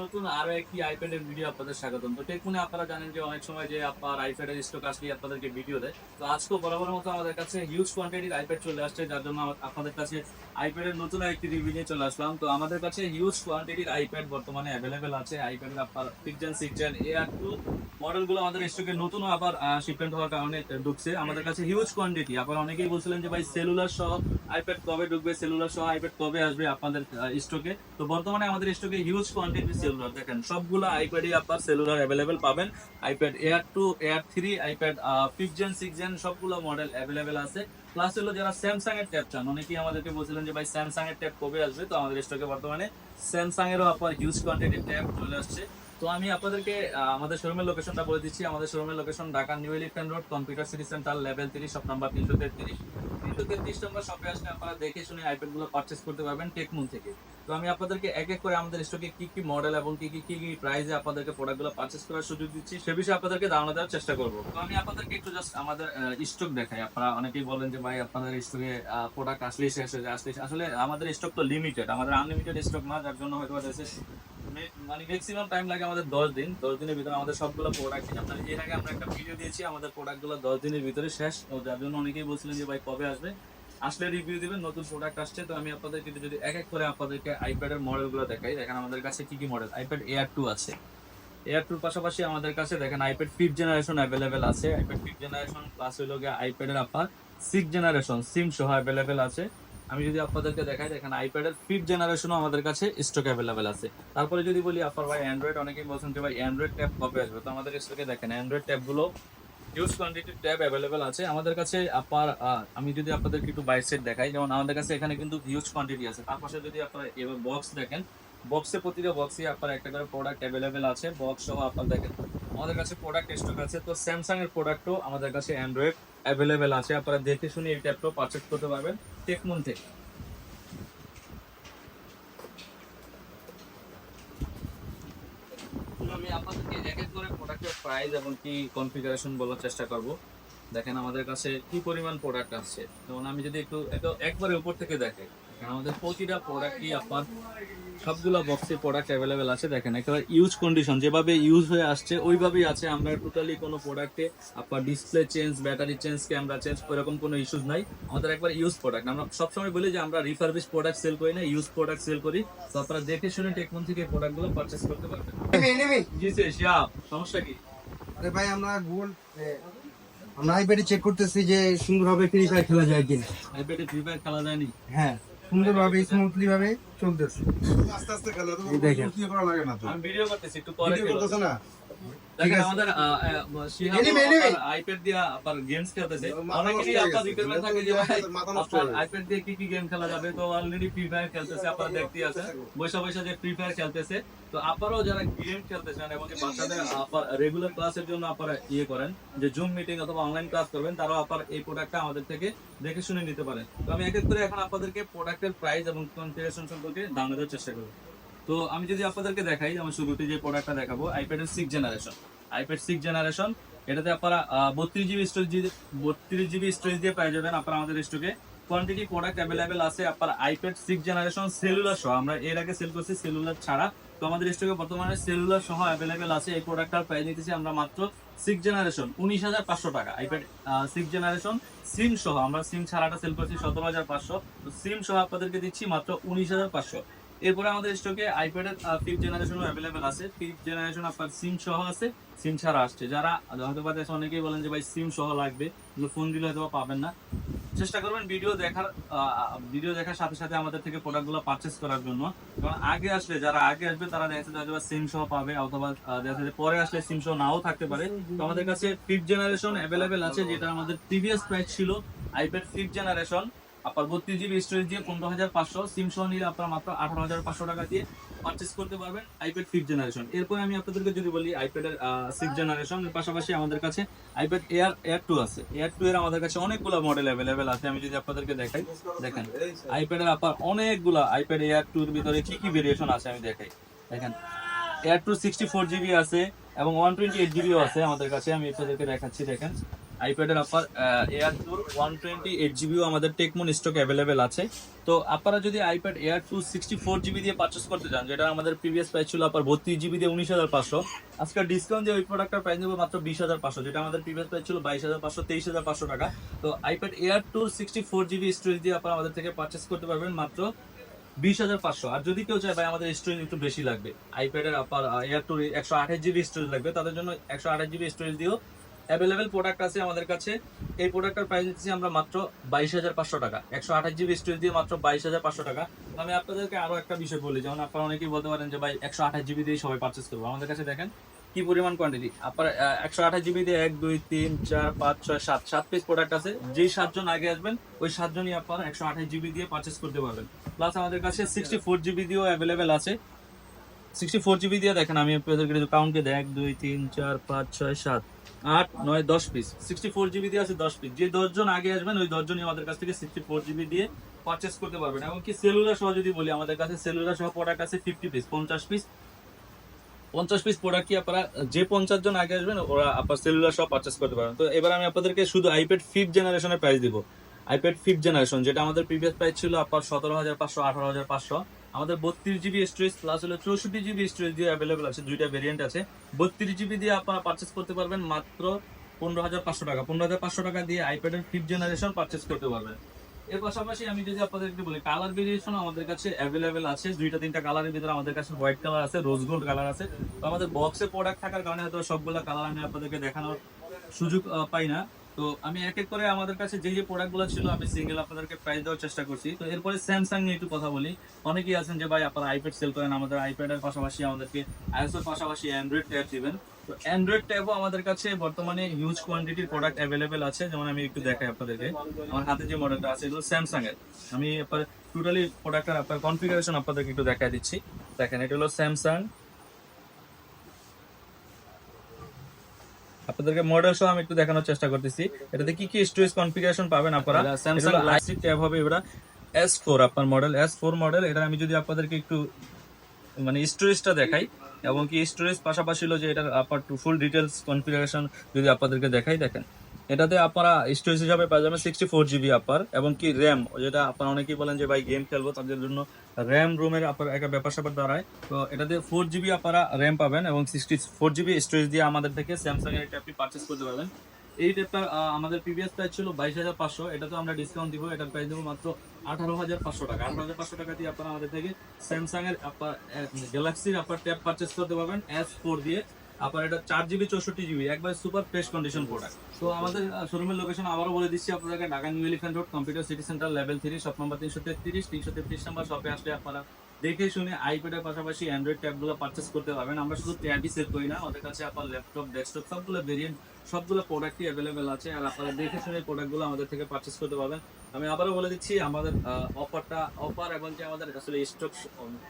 নতুন একটি আইপ্যাডের ভিডিও আপনাদের স্বাগতম। তো আপনারা জানেন যে অনেক সময় যে আইপ্যাডের আপনাদেরকে ভিডিও দেয়। তো আজকেও মতো আমাদের কাছে হিউজ কোয়ান্টিটির আইপ্যাড চলে আসছে, যার জন্য আপনাদের কাছে আইপ্যাডের নতুন একটি রিভিউ নিয়ে চলে আসলাম। তো আমাদের কাছে হিউজ কোয়ান্টিটির আইপ্যাড বর্তমানে অ্যাভেলেবেল আছে। আইপ্যাডের আপনার সিক্স জেন এ টু মডেলগুলো আমাদের স্টকে নতুন আবার শিপমেন্ট হওয়ার কারণে ঢুকছে। আমাদের কাছে হিউজ কোয়ান্টিটি আবার অনেকেই বলছিলেন যে, ভাই সেলুলার সহ আইপ্যাড কবে ঢুকবে? সেলুলার সহ আইপ্যাড কবে আসবে আপনাদের স্টকে তো বর্তমানে আমাদের স্টকে হিউজ কোয়ান্টিটি সেলুলার দেখেন, সবগুলো আইপ্যাডই আপনার সেলুলার অ্যাভেলেবেল পাবেন। IPad air two air three iPad fifth gen six gen সবগুলো মডেল অ্যাভেলেবেল আছে। প্লাস হলো যারা স্যামসাং এর ট্যাব চান, অনেকেই আমাদেরকে বলছিলেন যে, ভাই স্যামসাং এর ট্যাব কবে আসবে? তো আমাদের স্টকে বর্তমানে স্যামসাং এরও আপনার হিউজ কোয়ান্টিটির ট্যাব চলে আসছে। তো আমি আপনাদেরকে আমাদের শোরুমের লোকেশনটা বলে দিচ্ছি। আমাদের শোরুমের location Dhaka new elephant road computer city centre level তিরিশ শপ নাম্বার তিনশো তেত্রিশ। তিনশো তেত্রিশ নম্বর শপে আসলে আপনারা দেখে শুনে আইপ্যাডগুলো পারচেস করতে পারবেন টেকমুন থেকে। তো আমি আপনাদেরকে এক এক করে আমাদের স্টকে কি কি মডেল এবং কি কি কি কি প্রাইসে আপনাদেরকে প্রোডাক্টগুলো পারচেস করার সুযোগ দিচ্ছি, সে বিষয়ে আপনাদেরকে ধারণা দেওয়ার চেষ্টা করব। তো আমি আপনাদেরকে একটু জাস্ট আমাদের স্টক দেখাই। আপনারা অনেকেই বলেন যে, ভাই, আপনাদের স্টকে প্রোডাক্ট আসলেই শেষ হয়ে যায় আসলে আমাদের স্টক তো লিমিটেড আমাদের আনলিমিটেড স্টক না, যার জন্য হয়তো মানে ম্যাক্সিমাম টাইম লাগে আমাদের দশ দিন, দশ দিনের ভিতরে আমাদের সবগুলো প্রোডাক্ট আপনার এর আগে আমরা একটা ভিডিও দিয়েছি, আমাদের প্রোডাক্টগুলো দশ দিনের ভিতরে শেষ। যার জন্য অনেকেই বলছিলেন যে, ভাই, কবে আসবে? আসলে রিভিউ দিবেন, নতুন প্রোডাক্ট আসছে। তো আমি আপনাদেরকে যদি এক এক করে আপনাদেরকে আইপ্যাডের মডেলগুলো দেখাই। দেখেন আমাদের কাছে কি কি মডেল আইপ্যাড এয়ার টু আছে। এয়ার টুর পাশাপাশি আমাদের কাছে দেখেন আইপ্যাড ফিফথ জেনারেশন অ্যাভেলেবেল আছে। আইপ্যাড ফিফথ জেনারেশন প্লাস হইল গিয়ে আইপ্যাডের আপনার সিক্স জেনারেশন সিম সহ অ্যাভেলেবেল আছে। আমি যদি আপনাদেরকে দেখাই, দেখেন আইপ্যাডের ফিফথ জেনারেশনও আমাদের কাছে স্টক অ্যাভেলেবেল আছে। তারপরে যদি বলি আপনার ভাই অ্যান্ড্রয়েড অনেকেই বলছেন যে ভাই অ্যান্ড্রয়েড ট্যাব কবে আসবে? তো আমাদের স্টকে দেখেন অ্যান্ড্রয়েড ট্যাবগুলো হিউজ কোয়ান্টিটির ট্যাব অ্যাভেলেবেল আছে। আমাদের কাছে আপনার আমি যদি আপনাদেরকে একটু বাইক সেট দেখাই, যেমন আমাদের কাছে এখানে কিন্তু হিউজ কোয়ান্টিটি আছে। তার পাশে যদি আপনারা এবার বক্স দেখেন বক্সে প্রতিটা বক্সে আপনার একটা করে প্রোডাক্ট অ্যাভেলেবেল আছে। বক্স সহ আপনার দেখেন, আমাদের কাছে প্রোডাক্ট স্টক আছে। তো স্যামসাং এর প্রোডাক্টও আমাদের কাছে অ্যান্ড্রয়েড অ্যাভেলেবেল আছে। আপনারা দেখে শুনে এই ট্যাবটাও পারচেজ করতে পারবেন। টেকমুন থেকে আমি আপনাদেরকে এক এক করে প্রোডাক্টের প্রাইস এবং কি কনফিগারেশন বলার চেষ্টা করব। দেখেন আমাদের কাছে কি পরিমাণ প্রোডাক্ট আসছে। যেমন আমি যদি একটু একটু- একবারে উপর থেকে দেখে, কারণ আমাদের প্রতিটা প্রোডাক্টই আপনার সবগুলো বক্সে প্রোডাক্ট অ্যাভেলেবেল আছে দেখেন একেবারে ইউজ কন্ডিশন যেভাবে ইউজ হয়ে আসছে ওইভাবেই আছে। আমরা টোটালি কোনো প্রোডাক্টে আপনার display change battery change camera change ওইরকম কোনো ইস্যুস নাই। আমাদের একবার ইউজ প্রোডাক্ট আমরা সবসময় বলি যে আমরা রিফারবিশ প্রোডাক্ট সেল করি না ইউজ প্রোডাক্ট সেল করি। তো আপনারা দেখে শুনে টেকমন থেকে প্রোডাক্টগুলো পারচেস করতে পারবেন। জি স্যার সমস্যা কি? আরে ভাই আমরা গুগল আমরা আইপ্যাডে চেক করতেছি যে সুন্দরভাবে ফ্রি ফায়ার খেলা যায় কিনা। আইপ্যাডে ফ্রি ফায়ার খেলা যায়নি? হ্যাঁ। সুন্দরভাবে স্মুথলি ভাবে চলতেছে আস্তে আস্তে খেলা তো দেখেন। কি করা লাগে না তো আমি ভিডিও করতেছি একটু পরে করতেছ না। আমাদের। আইপ্যাড দিয়ে আপনার গেমস খেলতেছে। অনেকেরই আপনার রিকোয়ারমেন্ট থাকে যে ভাই আপনার আইপ্যাড দিয়ে কি কি গেম খেলা যাবে? তো অলরেডি ফ্রি ফায়ার খেলতেছে আপনারা দেখতেই আছে বৈশা বৈশা যে ফ্রি ফায়ার খেলতেছে। তো আপনারাও যারা গেম খেলতেছেন এবং বাচ্চাদের আপনার রেগুলার ক্লাসের জন্য আপনারা ইয়ে করেন যে জুম মিটিং অথবা অনলাইন ক্লাস করবেন তারাও আপনার এই প্রোডাক্টটা আমাদের থেকে দেখে শুনে নিতে পারেন। তো আমি এক এক করে এখন আপনাদেরকে প্রোডাক্টের প্রাইস এবং কনফিগারেশন সম্পর্কে ধারণা দেওয়ার চেষ্টা করব। তো আমি যদি আপনাদেরকে দেখাই আমি শুরুতে যে প্রোডাক্টটা দেখাবো আইপ্যাডের six generation iPad six generation এটাতে আপনারা বত্রিশ জিবি স্টোরেজ বত্রিশ জিবি স্টোরেজ দিয়ে পেয়ে যাবেন আপনারা আমাদের স্টকে কোয়ান্টিটি প্রোডাক্ট অ্যাভেলেবেল আছে আপনার আইপ্যাড সিক্স জেনারেশন সেলুলার সহ। আমরা এর আগে সেল করছি সেলুলার ছাড়া। তো আমাদের স্টকে বর্তমানে সেলুলার সহ অ্যাভেলেবেল আছে। এই প্রোডাক্টটার প্রাইস নিতেছি আমরা মাত্র সিক্স জেনারেশন উনিশ হাজার পাঁচশো টাকা। আইপ্যাড সিক্স জেনারেশন সিম সহ। আমরা সিম ছাড়াটা সেল করছি সতেরো হাজার পাঁচশো। তো সিম সহ আপনাদেরকে দিচ্ছি মাত্র উনিশ হাজার পাঁচশো। এরপরে আমাদের স্টকে আইপ্যাডের ফিফথ জেনারেশন অ্যাভেলেবেল আছে। ফিফথ জেনারেশন আপনার সিম সহ আছে। সিম ছাড়া আসছে। যারা, হয়তো বা অনেকেই বলেন যে, ভাই সিম সহ লাগবে। ফোন দিলে হয়তো পাবেন না। চেষ্টা করবেন ভিডিও দেখার ভিডিও দেখার সাথে সাথে আমাদের থেকে প্রোডাক্টগুলো পারচেস করার জন্য। কারণ আগে আসলে, যারা আগে আসবে, তারা দেখা যাচ্ছে হয়তো সিম সহ পাবে, অথবা দেখা যাচ্ছে পরে আসলে সিম সহ নাও থাকতে পারে। তো আমাদের কাছে ফিফথ জেনারেশন অ্যাভেলেবেল আছে, যেটা আমাদের প্রিভিয়াস প্রাইস ছিল আইপ্যাড ফিফথ জেনারেশন আপনার বত্রিশ জিবি স্টোরেজ দিয়ে পনেরো হাজার পাঁচশো সিম সহ নিলে আপনার মাত্র আঠারো হাজার পাঁচশো টাকা দিয়ে পারচেস করতে পারবেন আইপ্যাড ফিফথ জেনারেশন এরপরে আমি আপনাদেরকে যদি বলি আইপ্যাডের সিক্স জেনারেশন এর পাশাপাশি আমাদের কাছে আইপ্যাড এয়ার এয়ার টু আছে। এয়ার টু এর আমাদের কাছে অনেকগুলো মডেল অ্যাভেলেবেল আছে, আমি যদি আপনাদেরকে দেখাই। দেখেন আইপ্যাডের আপনার অনেকগুলো আইপ্যাড এয়ার টুর ভিতরে কি কি ভেরিয়েশন আছে আমি দেখাই। দেখেন air two sixty four GB আছে এবং ওয়ান টোয়েন্টি এইট জিবিও আছে আমাদের কাছে, আমি আপনাদেরকে দেখাচ্ছি, দেখেন। আইপ্যাডের আপনার এয়ার টুর ওয়ান টোয়েন্টি এইট জিবিও আমাদের টেকমোন স্টক অ্যাভেলেবেল আছে। তো আপনারা যদি iPad air two sixty four GB দিয়ে পারচেস করতে চান, যেটা আমাদের প্রিভিয়াস প্রাইস ছিল আপনার বত্রিশ জিবি দিয়ে উনিশ হাজার পাঁচশো, আজকে ডিসকাউন্ট দিয়ে ওই প্রোডাক্টের প্রাইস দেবো মাত্র বিশ হাজার পাঁচশো, যেটা আমাদের প্রিভিয়াস প্রাইস ছিল বাইশ হাজার পাঁচশো, তেইশ হাজার পাঁচশো টাকা। তো আইপ্যাড এয়ার টুর সিক্সটি ফোর জিবি স্টোরেজ দিয়ে আপনারা আমাদের থেকে পারচেস করতে পারবেন মাত্র বিশ হাজার পাঁচশো। আর যদি কেউ চায়, ভাই, আমাদের স্টোরেজ একটু বেশি লাগবে। আইপ্যাডের আপনার এয়ার টু একশো আঠাশ জিবি স্টোরেজ লাগবে, তাদের জন্য একশো আঠাশ জিবি স্টোরেজ দিয়েও অ্যাভেলেবেল প্রোডাক্ট আছে আমাদের কাছে। এই প্রোডাক্টের প্রাইস দিচ্ছি আমরা মাত্র বাইশ হাজার পাঁচশো টাকা। একশো আঠাশ জিবি স্টোরেজ দিয়ে মাত্র বাইশ হাজার পাঁচশো টাকা। আমি আপনাদেরকে আরও একটা বিষয় বলি, যেমন আপনারা অনেকেই বলতে পারেন যে, ভাই, একশো আঠাশ জিবি দিয়ে সবাই পারচেস করব। আমাদের কাছে দেখেন কি পরিমাণ কোয়ান্টিটি আপনার একশো আঠাশ জিবি দিয়ে এক, দুই, তিন, চার, পাঁচ, ছয়, সাত সাত পিস প্রোডাক্ট আছে। যেই সাতজন আগে আসবেন, ওই সাতজনই আপনারা একশো আঠাশ জিবি দিয়ে পারচেস করতে পারবেন। প্লাস আমাদের কাছে সিক্সটি ফোর জিবি দিয়েও অ্যাভেলেবেল আছে। সিক্সটি ফোর জিবি দিয়ে দেখেন, আমি আপনাদেরকে কাউন্টে দেয় এক, দুই, তিন, চার, পাঁচ, ছয়, সাত, আট, নয়, দশ পিস সিক্সটি ফোর জিবি দিয়ে আছে দশ পিস যে দশজন আগে আসবেন, ওই দশজনই আমাদের কাছ থেকে সিক্সটি ফোর জিবি দিয়ে পারচেস করতে পারবেন। এমনকি সেলুলার সহ যদি বলি, আমাদের কাছে সেলুলার সহ প্রোডাক্ট আছে ফিফটি পিস পঞ্চাশ পিস পঞ্চাশ পিস প্রোডাক্ট কি আপনারা, যে পঞ্চাশ জন আগে আসবেন, ওরা আপনার সেলুলার সব পারচেস করতে পারবেন। তো এবার আমি আপনাদেরকে শুধু আইপ্যাড ফিফথ জেনারেশনের প্রাইস দিব। আইপ্যাড ফিফথ জেনারেশন যেটা আমাদের প্রিভিয়াস প্রাইস ছিল আপনার সতেরো হাজার পাঁচশো, আঠারো হাজার পাঁচশো। আমাদের বত্রিশ জিবি স্টোরেজ প্লাস হলো চৌষট্টি জিবি স্টোরেজ দিয়ে অ্যাভেলেবল আছে, দুইটা ভেরিয়েন্ট আছে। বত্রিশ জিবি দিয়ে আপনারা পারচেস করতে পারবেন মাত্র পনেরো হাজার পাঁচশো টাকা। পনেরো হাজার পাঁচশো টাকা দিয়ে আইপ্যাডের ফিফথ জেনারেশন পারচেস করতে পারবেন। এর পাশাপাশি আমি যদি আপনাদেরকে বলি কালার ভেরিয়েশন আমাদের কাছে অ্যাভেলেবেল আছে। দুইটা তিনটা কালারের ভিতরে আমাদের কাছে হোয়াইট কালার আছে রোজ গোল্ড কালার আছে। তো আমাদের বক্সে প্রোডাক্ট থাকার কারণে হয়তো সবগুলো কালার আমি আপনাদেরকে দেখানোর সুযোগ পাই না। তো আমি এক এক করে আমাদের কাছে যে যে প্রোডাক্টগুলো ছিল, আমি সিঙ্গেল আপনাদেরকে প্রাইস দেওয়ার চেষ্টা করছি। তো এরপরে স্যামসাং নিয়ে একটু কথা বলি। অনেকেই আছেন যে, ভাই, আপনারা আইপ্যাড সেল করেন, আমাদের আইপ্যাডের পাশাপাশি আমাদেরকে আইএসওর পাশাপাশি অ্যান্ড্রয়েড ট্যাব দিবেন। তো অ্যান্ড্রয়েড ট্যাবও আমাদের কাছে বর্তমানে হিউজ কোয়ান্টিটির প্রোডাক্ট অ্যাভেলেবেল আছে। যেমন আমি একটু দেখাই আপনাদেরকে। আমার হাতে যে মডেলটা আছে, এগুলো স্যামসাং এর। আমি আপনার টোটালি প্রোডাক্টের আপনার কনফিগারেশন আপনাদেরকে একটু দেখাই দিচ্ছি। দেখেন, এটা হলো স্যামসাং আপনাদেরকে মডেল সহ আমি একটু দেখানোর চেষ্টা করতেছি। এটাতে কি কি স্টোরেজ কনফিগারেশন পাবেন আপনারা? স্যামসাং লাইসিক ট্যাব হবে এবারে এস ফোর আপনার মডেল এস ফোর মডেল এটা আমি যদি আপনাদেরকে একটু মানে স্টোরেজটা দেখাই এবং কি স্টোরেজ পাশাপাশি হলো যে এটার upper to full details configuration যদি আপনাদেরকে দেখাই দেখেন। এটাতে আপনারা স্টোরেজ হিসাবে পাওয়া যাবে সিক্সটি ফোর জিবি আপনার এবং কি র্যাম যেটা আপনারা অনেকেই বলেন যে, ভাই গেম খেলব। তাদের জন্য র্যাম রুমের আপনার একটা ব্যাপার স্যাপার দাঁড়ায়। তো এটাতে ফোর জিবি আপনারা র্যাম পাবেন এবং সিক্সটি ফোর জিবি স্টোরেজ দিয়ে আমাদের থেকে স্যামসাং এর একটা আপনি পারচেস করতে পারবেন। এই ট্যাবটা আমাদের প্রিভিয়াস প্রাইস ছিল বাইশ হাজার পাঁচশো। এটা তো আমরা ডিসকাউন্ট দিব, এটার প্রাইস দেবো মাত্র আঠারো হাজার পাঁচশো টাকা। আঠারো হাজার পাঁচশো টাকা দিয়ে আপনারা আমাদের থেকে স্যামসাং এর আপনার গ্যালাক্সির আপনার ট্যাব পারচেস করতে পারবেন এস ফোর দিয়ে। আপনার এটা চার জিবি চৌষট্টি জিবি একবার সুপার ফ্রেশ কন্ডিশন প্রোডাক্ট তো আমাদের শোরুমের লোকেশন আবারও বলে দিচ্ছি আপনাদেরকে, Dhaka new elephant road computer city centre level three shop number তিনশো তেত্রিশ তিনশো তেত্রিশ নাম্বার শপে আসলে আপনারা দেখে শুনে আইপ্যাডের পাশাপাশি অ্যান্ড্রয়েড ট্যাবগুলো পারচেস করতে পারবেন। আমরা শুধু ট্যাবই সেল করি না, আমাদের কাছে আপনার ল্যাপটপ ডেস্কটপ সবগুলো ভেরিয়েন্ট সবগুলো প্রোডাক্টই অ্যাভেলেবেল আছে। আর আপনারা দেখে শুনে প্রোডাক্টগুলো আমাদের থেকে পারচেস করতে পারবেন। আমি আবারও বলে দিচ্ছি, আমাদের অফারটা অফার এবং যে আমাদের আসলে স্টক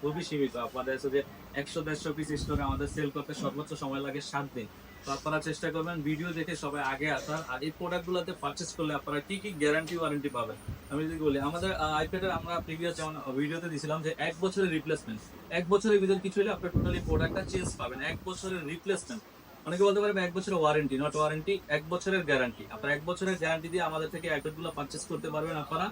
খুবই সীমিত। আপনাদের হচ্ছে যে একশো দেড়শো পিস স্টক আমাদের সেল করতে সর্বোচ্চ সময় লাগে সাত দিন। তো আপনারা চেষ্টা করবেন ভিডিও দেখে সবাই আগে আসার। আর এই প্রোডাক্টগুলোতে পারচেস করলে আপনারা কি কি গ্যারান্টি ওয়ারেন্টি পাবেন? আমি যদি বলি, আমাদের আইপ্যাডের আমরা প্রিভিয়াস যেমন ভিডিওতে দিয়েছিলাম যে এক বছরের রিপ্লেসমেন্ট এক বছরের ভিতরে কিছু হলে আপনার টোটালি প্রোডাক্টটা চেঞ্জ পাবেন। এক বছরের রিপ্লেসমেন্ট অনেকে বলতে পারবে এক বছরের ওয়ারেন্টি নট ওয়ারেন্টি এক বছরের গ্যারান্টি আপনার এক বছরের গ্যারান্টি দিয়ে আমাদের থেকে আইপ্যাডগুলো পারচেস করতে পারবেন আপনারা।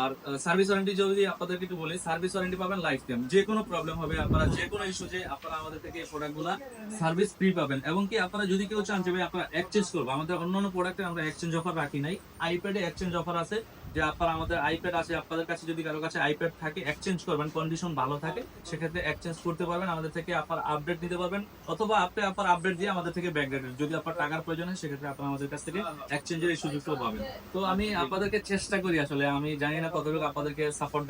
আর সার্ভিস ওয়ারেন্টি যদি আপনাদেরকে একটু বলি সার্ভিস ওয়ারেন্টি পাবেন লাইফ টাইম যে কোনো প্রবলেম হবে, আপনারা যে কোনো ইস্যু যে আপনারা আমাদের থেকে এই প্রোডাক্টগুলো সার্ভিস ফ্রি পাবেন। এবং কি আপনারা যদি কেউ চান যে ভাই, আপনারা এক্সচেঞ্জ করব। আমাদের অন্যান্য প্রোডাক্টে আমরা এক্সচেঞ্জ অফার রাখি নাই। আইপ্যাডে এক্সচেঞ্জ অফার আছে। যে আপনারা আমাদের আইপ্যাড আছে, আপনাদের কাছে যদি কারও কাছে আইপ্যাড থাকে এক্সচেঞ্জ করবেন কন্ডিশন ভালো থাকে, সেক্ষেত্রে এক্সচেঞ্জ করতে পারবেন, আমাদের থেকে আপনার আপডেট নিতে পারবেন, অথবা আপনি আপনার আপডেট দিয়ে আমাদের থেকে যদি আপনার টাকার প্রয়োজন হয়, সেক্ষেত্রে আপনারা আমাদের কাছ থেকে এক্সচেঞ্জের এই সুযোগটাও পাবেন। তো আমি আপনাদেরকে চেষ্টা করি আসলে, আমি জানি না কতটুকু আপনাদেরকে সাপোর্ট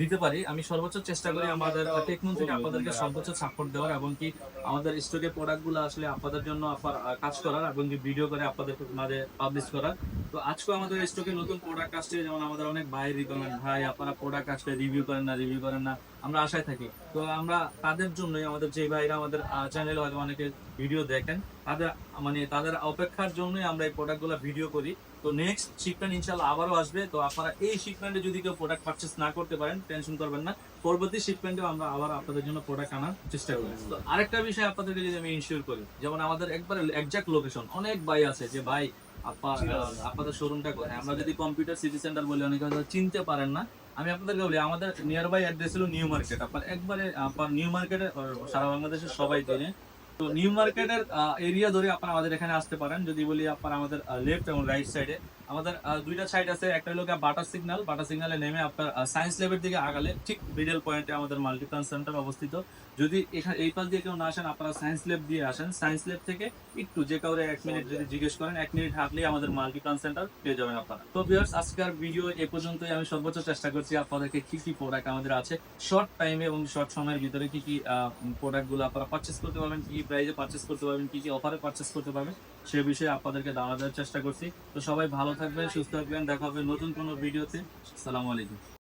দিতে পারি। আমি সর্বোচ্চ চেষ্টা করি আমাদের থেকে আপনাদেরকে সর্বোচ্চ সাপোর্ট দেওয়ার, এবং কি আমাদের স্টকের প্রোডাক্টগুলো আসলে আপনাদের জন্য আপনার কাজ করার, এবং কি ভিডিও করে আপনাদের মাঝে পাবলিশ করার। তো আজকে আমাদের স্টকে নতুন প্রোডাক্ট আসছে, যেমন আমাদের অনেক ভাই রিকমেন্ড ভাই, আপনারা প্রোডাক্ট আসলে রিভিউ করেন না রিভিউ করেন না। আমরা আশায় থাকি। তো আমরা তাদের জন্যই আমাদের যে ভাইরা আমাদের চ্যানেলে হয়তো অনেকে ভিডিও দেখেন, তাদের মানে তাদের অপেক্ষার জন্যই আমরা এই প্রোডাক্টগুলো ভিডিও করি। তো নেক্সট শিপমেন্ট ইনশাল্লাহ আবারও আসবে। তো আপনারা এই শিপমেন্টে যদি কেউ প্রোডাক্ট পারচেস না করতে পারেন টেনশন করবেন না। পরবর্তী শিপমেন্টেও আমরা আবার আপনাদের জন্য প্রোডাক্ট আনার চেষ্টা করি তো আরেকটা বিষয় আপনাদেরকে যদি আমি ইনশিওর করি, যেমন আমাদের একবারে একজ্যাক্ট লোকেশন অনেক ভাই আছে যে, ভাই আপা- আপাতত শোরুমটা কোথায়? আমরা যদি কম্পিউটার সিটি সেন্টার বলি, অনেকে হয়তো চিনতে পারেন না। আমি আপনাদেরকে বলি, আমাদের নিয়ার বাই অ্যাড্রেস হলো নিউ মার্কেট আপনার একবারে আপনার নিউ মার্কেটে সারা বাংলাদেশের সবাই চেনে। তো নিউ মার্কেটের এরিয়া ধরে আপনারা আমাদের এখানে আসতে পারেন। যদি বলি আপনার আমাদের লেফট এবং রাইট সাইডে আমাদের দুইটা সাইড আছে। একটা হলো বাটার সিগন্যাল। বাটার সিগন্যালে নেমে আপনার সায়েন্স ল্যাবের দিকে আগালে ঠিক মিডল পয়েন্টে আমাদের মাল্টিপ্লান সেন্টার অবস্থিত। যদি এখানে এই পাশ দিয়ে কেউ না আসেন আপনারা সায়েন্স ল্যাব দিয়ে আসেন। সায়েন্স ল্যাব থেকে একটু যে কাউরে এক মিনিট যদি জিজ্ঞেস করেন এক মিনিট হাঁটলেই আমাদের মাল্টিপ্লান সেন্টার পেয়ে যাবেন আপনারা। তো ভিউয়ার্স আজকের ভিডিও এ পর্যন্তই। আমি সর্বোচ্চ চেষ্টা করছি আপনাদেরকে কি কি প্রোডাক্ট আমাদের আছে শর্ট টাইমে এবং শর্ট সময়ের ভিতরে কি কি প্রোডাক্টগুলো আপনারা পারচেস করতে পারবেন কি কি প্রাইসে পারচেস করতে পারবেন কি কি অফারে পারচেস করতে পারবেন। সে বিষয়ে আপনাদেরকে দাঁড়া দেওয়ার চেষ্টা করছি। তো সবাই ভালো থাকবেন, সুস্থ থাকবেন। দেখা হবে নতুন কোনো ভিডিওতে। সালামু আলাইকুম।